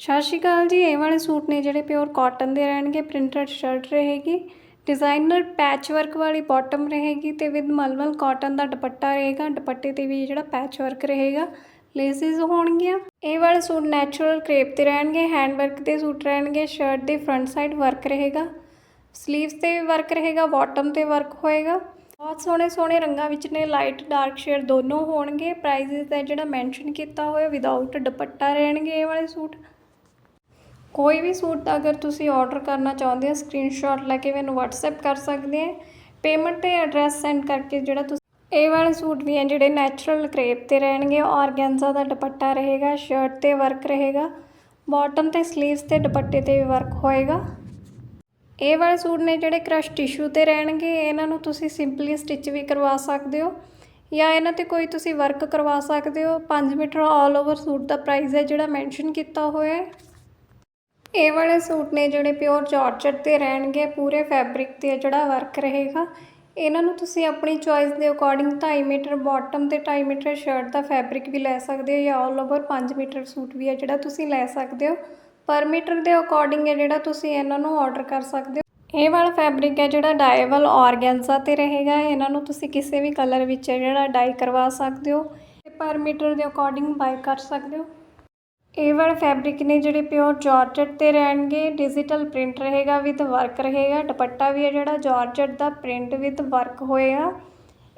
ਸਤਿ ਸ਼੍ਰੀ ਅਕਾਲ ਜੀ, ਇਹ ਵਾਲੇ ਸੂਟ ਨੇ ਜਿਹੜੇ ਪਿਓਰ ਕਾਟਨ ਦੇ ਰਹਿਣਗੇ ਪ੍ਰਿੰਟਡ ਸ਼ਰਟ ਰਹੇਗੀ ਡਿਜ਼ਾਈਨਰ ਪੈਚ ਵਰਕ ਵਾਲੀ ਬਾਟਮ ਰਹੇਗੀ ਤੇ ਵਿਦ ਮਲਮਲ ਕਾਟਨ ਦਾ ਦੁਪੱਟਾ ਰਹੇਗਾ, ਦੁਪੱਟੇ ਤੇ ਵੀ ਜਿਹੜਾ ਪੈਚ ਵਰਕ ਰਹੇਗਾ ਲੇਸਿਸ ਹੋਣਗੀਆਂ। ਇਹ ਵਾਲੇ ਸੂਟ ਨੈਚੁਰਲ ਕ੍ਰੇਪ ਤੇ ਰਹਿਣਗੇ ਹੈਂਡ ਵਰਕ ਦੇ ਸੂਟ ਰਹਿਣਗੇ ਸ਼ਰਟ ਦੇ ਫਰੰਟ ਸਾਈਡ ਵਰਕ ਰਹੇਗਾ ਸਲੀਵਸ ਤੇ ਵੀ ਵਰਕ ਰਹੇਗਾ ਬਾਟਮ ਤੇ ਵਰਕ ਹੋਏਗਾ। ਬਹੁਤ ਸੋਹਣੇ ਸੋਹਣੇ ਰੰਗਾਂ ਵਿੱਚ ਨੇ ਲਾਈਟ ਡਾਰਕ ਸ਼ੇਡ ਦੋਨੋਂ ਹੋਣਗੇ ਪ੍ਰਾਈਸਿਸ ਦਾ ਜਿਹੜਾ ਮੈਂਸ਼ਨ ਕੀਤਾ ਹੋਇਆ ਵਿਦਆਊਟ ਦੁਪੱਟਾ ਰਹਿਣਗੇ ਇਹ ਵਾਲੇ ਸੂਟ। ਕੋਈ ਵੀ ਸੂਟ ਅਗਰ ਤੁਸੀਂ ਆਰਡਰ ਕਰਨਾ ਚਾਹੁੰਦੇ ਹੋ ਸਕਰੀਨਸ਼ਾਟ ਲੈ ਕੇ ਮੈਨੂੰ WhatsApp ਕਰ ਸਕਦੇ ਆ ਪੇਮੈਂਟ ਤੇ ਐਡਰੈਸ ਸੈਂਡ ਕਰਕੇ ਜਿਹੜਾ ਤੁਸੀਂ ਇਹ ਵਾਲੇ ਸੂਟ ਵੀ ਹੈ ਜਿਹੜੇ ਨੈਚੁਰਲ ਕ੍ਰੇਪ ਤੇ ਰਹਿਣਗੇ ਔਰਗੈਂਜ਼ਾ ਦਾ ਦੁਪੱਟਾ ਰਹੇਗਾ ਸ਼ਰਟ ਤੇ ਵਰਕ ਰਹੇਗਾ ਬਾਟਮ ਤੇ ਸਲੀਵਸ ਤੇ ਦੁਪੱਟੇ ਤੇ ਵੀ ਵਰਕ ਹੋਏਗਾ। ਇਹ ਵਾਲੇ ਸੂਟ ਨੇ ਜਿਹੜੇ ਕ੍ਰਸ਼ ਟਿਸ਼ੂ ਤੇ ਰਹਿਣਗੇ, ਇਹਨਾਂ ਨੂੰ ਤੁਸੀਂ ਸਿੰਪਲੀ ਸਟਿਚ ਵੀ ਕਰਵਾ ਸਕਦੇ ਹੋ। ਜਾਂ ਇਹਨਾਂ ਤੇ ਕੋਈ ਤੁਸੀਂ ਵਰਕ ਕਰਵਾ ਸਕਦੇ ਹੋ। 5 ਮੀਟਰ ਆਲ ਓਵਰ ਸੂਟ ਦਾ ਪ੍ਰਾਈਸ ਹੈ ਜਿਹੜਾ ਮੈਂਸ਼ਨ ਕੀਤਾ ਹੋਇਆ ਹੈ। ਇਹ ਵਾਲੇ ਸੂਟ ਨੇ ਜਿਹੜੇ ਪਿਓਰ ਜਾਰਜਟ ਤੇ ਰਹਿਣਗੇ, ਪੂਰੇ ਫੈਬਰਿਕ ਤੇ ਜਿਹੜਾ ਵਰਕ ਰਹੇਗਾ। ਇਹਨਾਂ ਨੂੰ ਤੁਸੀਂ ਆਪਣੀ ਚੋਇਸ ਦੇ ਅਕੋਰਡਿੰਗ 2.5 ਮੀਟਰ ਬਾਟਮ ਤੇ 2.5 ਮੀਟਰ ਸ਼ਰਟ ਦਾ ਫੈਬਰਿਕ ਵੀ ਲੈ ਸਕਦੇ ਹੋ ਜਾਂ ਆਲ ਓਵਰ 5 ਮੀਟਰ ਸੂਟ ਵੀ ਹੈ ਜਿਹੜਾ ਤੁਸੀਂ ਲੈ ਸਕਦੇ ਹੋ। ਪਰ ਮੀਟਰ ਦੇ ਅਕੋਰਡਿੰਗ ਹੈ ਜਿਹੜਾ ਤੁਸੀਂ ਇਹਨਾਂ ਨੂੰ ਆਰਡਰ ਕਰ ਸਕਦੇ ਹੋ। ਇਹ ਵਾਲਾ ਫੈਬਰਿਕ ਹੈ ਜਿਹੜਾ ਡਾਈਵਲ ਆਰਗੈਂਜ਼ਾ ਤੇ ਰਹੇਗਾ। ਇਹਨਾਂ ਨੂੰ ਤੁਸੀਂ ਕਿਸੇ ਵੀ ਕਲਰ ਵਿੱਚ ਹੈ ਜਿਹੜਾ ਡਾਈ ਕਰਵਾ ਸਕਦੇ ਹੋ। ਤੇ ਪਰ ਮੀਟਰ ਦੇ ਅਕੋਰਡਿੰਗ ਬਾਈ ਕਰ ਸਕਦੇ ਹੋ। ਇਹ ਵਾਲੇ ਫੈਬਰਿਕ ਨੇ ਜਿਹੜੇ ਪਿਓਰ ਜਾਰਜਟ ਤੇ ਰਹਿਣਗੇ ਡਿਜੀਟਲ ਪ੍ਰਿੰਟ ਰਹੇਗਾ ਵਿਦ ਵਰਕ ਰਹੇਗਾ, ਦੁਪੱਟਾ ਵੀ ਹੈ ਜਿਹੜਾ ਜਾਰਜਟ ਦਾ ਪ੍ਰਿੰਟ ਵਿਦ ਵਰਕ ਹੋਏਗਾ।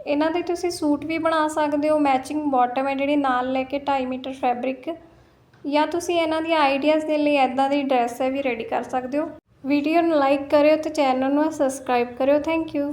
ਇਹਨਾਂ ਦੇ ਤੁਸੀਂ ਸੂਟ ਵੀ ਬਣਾ ਸਕਦੇ ਹੋ ਮੈਚਿੰਗ ਬਾਟਮ ਹੈ ਜਿਹੜੀ ਨਾਲ ਲੈ ਕੇ 2.5 ਮੀਟਰ ਫੈਬਰਿਕ ਜਾਂ ਤੁਸੀਂ ਇਹਨਾਂ ਦੀਆਂ ਆਈਡੀਆਜ਼ ਦੇ ਲਈ ਐਦਾਂ ਦੀ ਡਰੈਸ ਹੈ ਵੀ ਰੈਡੀ ਕਰ ਸਕਦੇ ਹੋ। ਵੀਡੀਓ ਨੂੰ ਲਾਈਕ ਕਰਿਓ ਤੇ ਚੈਨਲ ਨੂੰ ਸਬਸਕ੍ਰਾਈਬ ਕਰਿਓ। Thank you